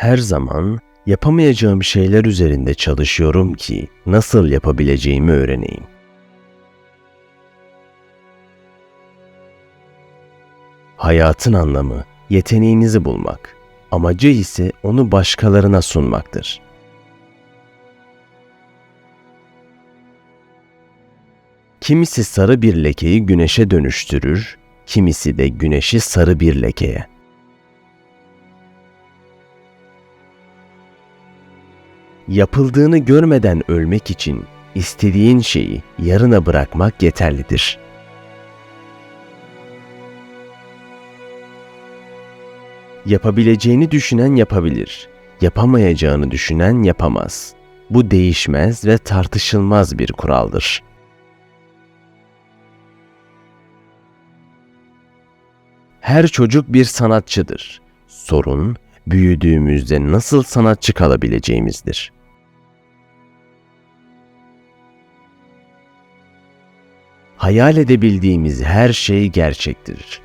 Her zaman yapamayacağım şeyler üzerinde çalışıyorum ki nasıl yapabileceğimi öğreneyim. Hayatın anlamı yeteneğinizi bulmak, amacı ise onu başkalarına sunmaktır. Kimisi sarı bir lekeyi güneşe dönüştürür, kimisi de güneşi sarı bir lekeye. Yapıldığını görmeden ölmek için istediğin şeyi yarına bırakmak yeterlidir. Yapabileceğini düşünen yapabilir, yapamayacağını düşünen yapamaz. Bu değişmez ve tartışılmaz bir kuraldır. Her çocuk bir sanatçıdır. Sorun büyüdüğümüzde nasıl sanatçı kalabileceğimizdir. Hayal edebildiğimiz her şey gerçektir.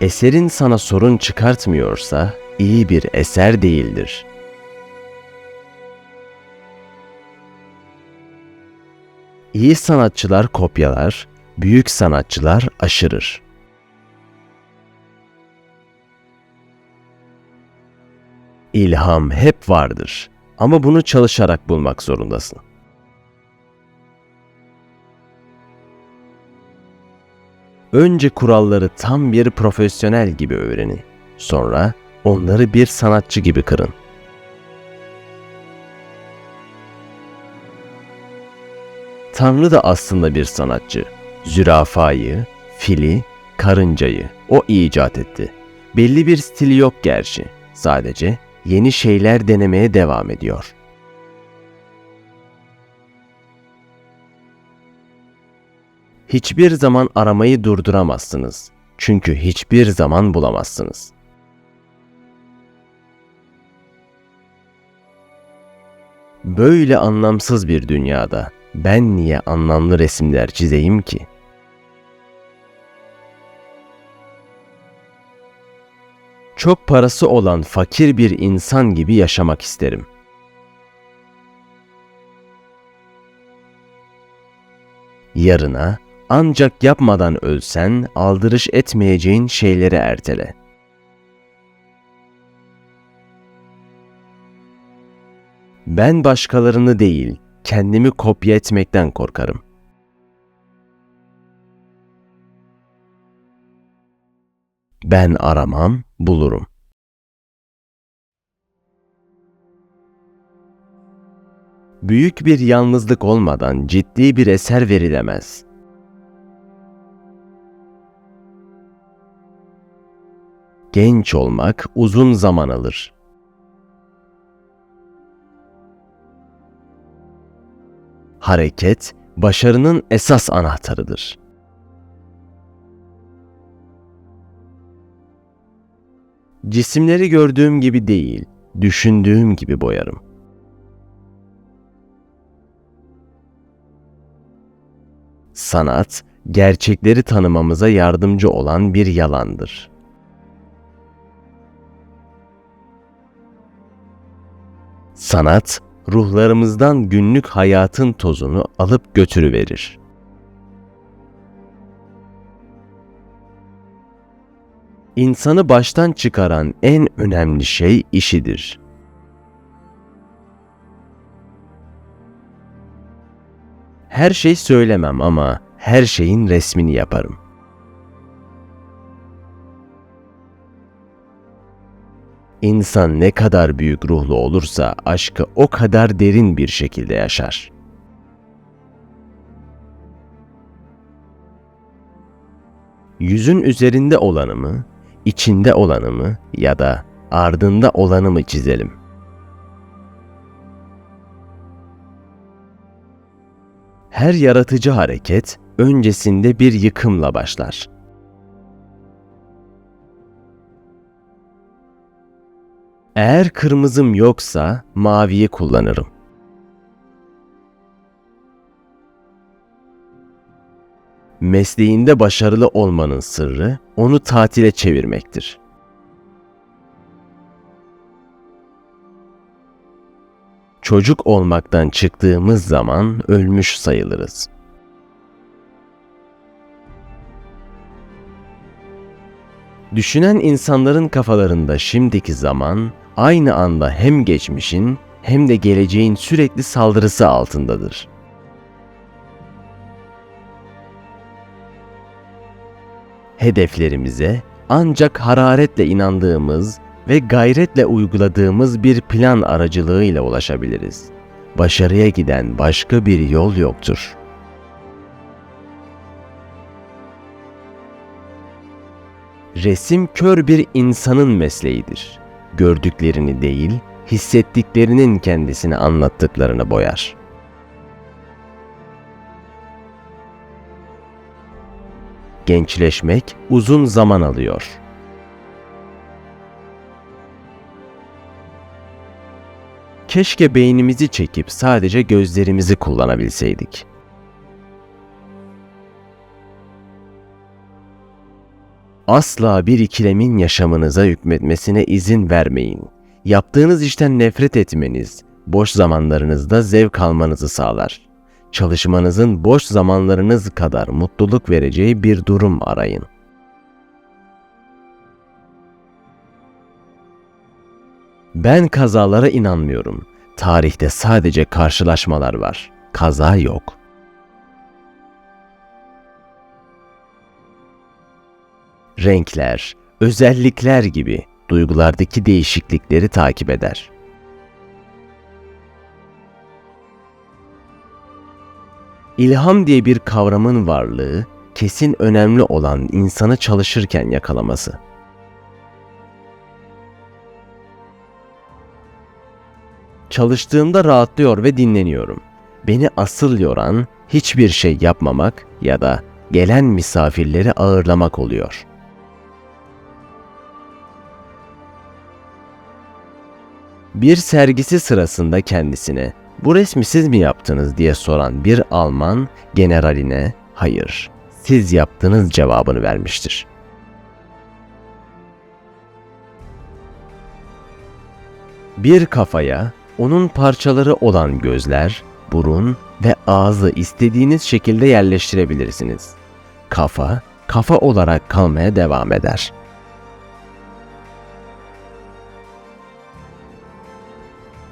Eserin sana sorun çıkartmıyorsa iyi bir eser değildir. İyi sanatçılar kopyalar, büyük sanatçılar aşırır. İlham hep vardır ama bunu çalışarak bulmak zorundasın. Önce kuralları tam bir profesyonel gibi öğrenin. Sonra onları bir sanatçı gibi kırın. Tanrı da aslında bir sanatçı. Zürafayı, fili, karıncayı o icat etti. Belli bir stili yok gerçi. Sadece yeni şeyler denemeye devam ediyor. Hiçbir zaman aramayı durduramazsınız. Çünkü hiçbir zaman bulamazsınız. Böyle anlamsız bir dünyada ben niye anlamlı resimler çizeyim ki? Çok parası olan fakir bir insan gibi yaşamak isterim. Yarına ancak yapmadan ölsen aldırış etmeyeceğin şeyleri ertele. Ben başkalarını değil, kendimi kopya etmekten korkarım. Ben aramam, bulurum. Büyük bir yalnızlık olmadan ciddi bir eser verilemez. Genç olmak uzun zaman alır. Hareket başarının esas anahtarıdır. Cisimleri gördüğüm gibi değil, düşündüğüm gibi boyarım. Sanat, gerçekleri tanımamıza yardımcı olan bir yalandır. Sanat, ruhlarımızdan günlük hayatın tozunu alıp götürüverir. İnsanı baştan çıkaran en önemli şey işidir. Her şey söylemem ama her şeyin resmini yaparım. İnsan ne kadar büyük ruhlu olursa aşkı o kadar derin bir şekilde yaşar. Yüzün üzerinde olanı mı, içinde olanı mı ya da ardında olanı mı çizelim? Her yaratıcı hareket öncesinde bir yıkımla başlar. Eğer kırmızım yoksa maviyi kullanırım. Mesleğinde başarılı olmanın sırrı onu tatile çevirmektir. Çocuk olmaktan çıktığımız zaman ölmüş sayılırız. Düşünen insanların kafalarında şimdiki zaman aynı anda hem geçmişin hem de geleceğin sürekli saldırısı altındadır. Hedeflerimize ancak hararetle inandığımız ve gayretle uyguladığımız bir plan aracılığıyla ulaşabiliriz. Başarıya giden başka bir yol yoktur. Resim kör bir insanın mesleğidir. Gördüklerini değil, hissettiklerinin kendisini anlattıklarını boyar. Gençleşmek uzun zaman alıyor. Keşke beynimizi çekip sadece gözlerimizi kullanabilseydik. Asla bir ikilemin yaşamınıza hükmetmesine izin vermeyin. Yaptığınız işten nefret etmeniz, boş zamanlarınızda zevk almanızı sağlar. Çalışmanızın boş zamanlarınız kadar mutluluk vereceği bir durum arayın. Ben kazalara inanmıyorum. Tarihte sadece karşılaşmalar var. Kaza yok. Renkler, özellikler gibi duygulardaki değişiklikleri takip eder. İlham diye bir kavramın varlığı kesin önemli olan insanı çalışırken yakalaması. Çalıştığımda rahatlıyor ve dinleniyorum. Beni asıl yoran hiçbir şey yapmamak ya da gelen misafirleri ağırlamak oluyor. Bir sergisi sırasında kendisine "Bu resmi siz mi yaptınız?" diye soran bir Alman generaline "Hayır, siz yaptınız." cevabını vermiştir. Bir kafaya onun parçaları olan gözler, burun ve ağzı istediğiniz şekilde yerleştirebilirsiniz. Kafa, kafa olarak kalmaya devam eder.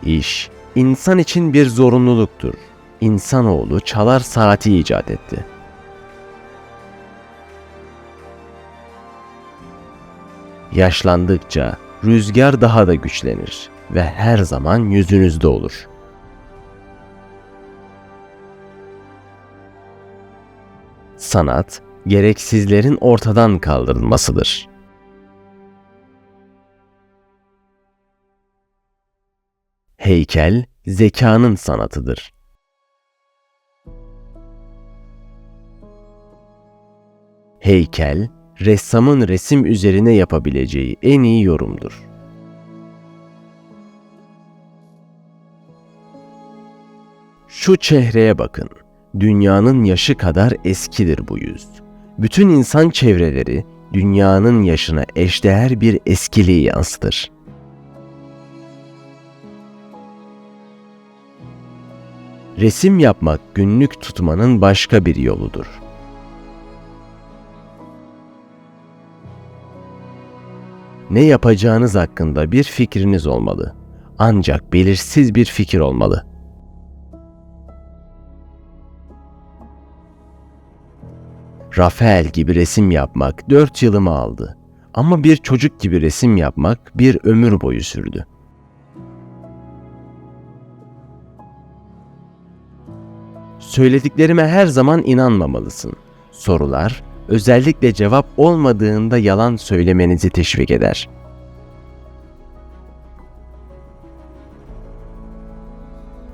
İş, insan için bir zorunluluktur. İnsanoğlu çalar saati icat etti. Yaşlandıkça rüzgar daha da güçlenir ve her zaman yüzünüzde olur. Sanat, gereksizlerin ortadan kaldırılmasıdır. Heykel, zekanın sanatıdır. Heykel, ressamın resim üzerine yapabileceği en iyi yorumdur. Şu çehreye bakın. Dünyanın yaşı kadar eskidir bu yüz. Bütün insan çevreleri dünyanın yaşına eşdeğer bir eskiliği yansıtır. Resim yapmak günlük tutmanın başka bir yoludur. Ne yapacağınız hakkında bir fikriniz olmalı. Ancak belirsiz bir fikir olmalı. Rafael gibi resim yapmak dört yılımı aldı. Ama bir çocuk gibi resim yapmak bir ömür boyu sürdü. Söylediklerime her zaman inanmamalısın. Sorular, özellikle cevap olmadığında yalan söylemenizi teşvik eder.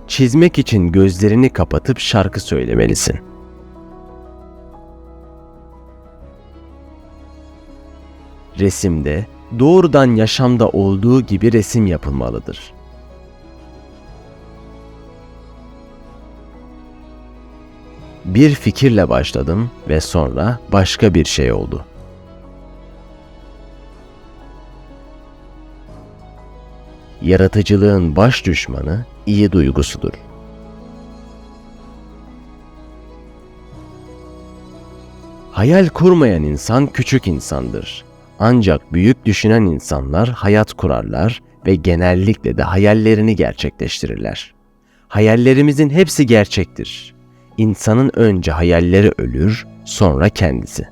Çizmek için gözlerini kapatıp şarkı söylemelisin. Resimde doğrudan yaşamda olduğu gibi resim yapılmalıdır. Bir fikirle başladım ve sonra başka bir şey oldu. Yaratıcılığın baş düşmanı iyi duygusudur. Hayal kurmayan insan küçük insandır. Ancak büyük düşünen insanlar hayat kurarlar ve genellikle de hayallerini gerçekleştirirler. Hayallerimizin hepsi gerçektir. İnsanın önce hayalleri ölür, sonra kendisi.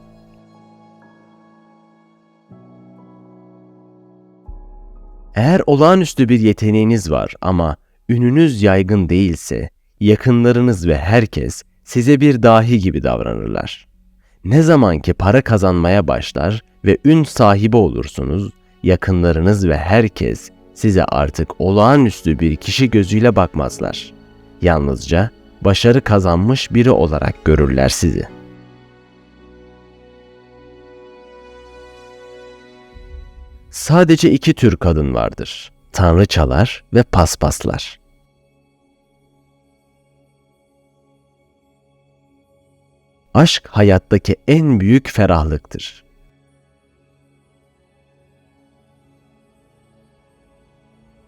Eğer olağanüstü bir yeteneğiniz var ama ününüz yaygın değilse, yakınlarınız ve herkes size bir dahi gibi davranırlar. Ne zaman ki para kazanmaya başlar ve ün sahibi olursunuz, yakınlarınız ve herkes size artık olağanüstü bir kişi gözüyle bakmazlar. Yalnızca başarı kazanmış biri olarak görürler sizi. Sadece iki tür kadın vardır. Tanrıçalar ve paspaslar. Aşk hayattaki en büyük ferahlıktır.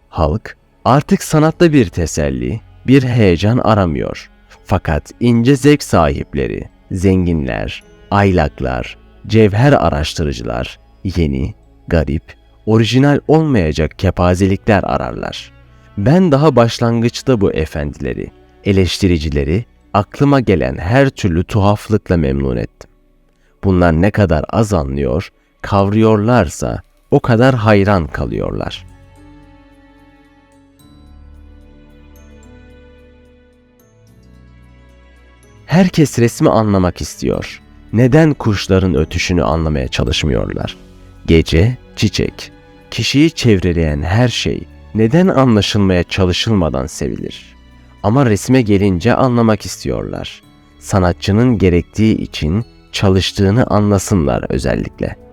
Halk artık sanatta bir teselli, bir heyecan aramıyor. Fakat ince zevk sahipleri, zenginler, aylaklar, cevher araştırıcılar yeni, garip, orijinal olmayacak kepazelikler ararlar. Ben daha başlangıçta bu efendileri, eleştiricileri aklıma gelen her türlü tuhaflıkla memnun ettim. Bunlar ne kadar az anlıyor, kavruyorlarsa o kadar hayran kalıyorlar. Herkes resmi anlamak istiyor. Neden kuşların ötüşünü anlamaya çalışmıyorlar? Gece, çiçek, kişiyi çevreleyen her şey neden anlaşılmaya çalışılmadan sevilir? Ama resme gelince anlamak istiyorlar. Sanatçının gerektiği için çalıştığını anlasınlar özellikle.''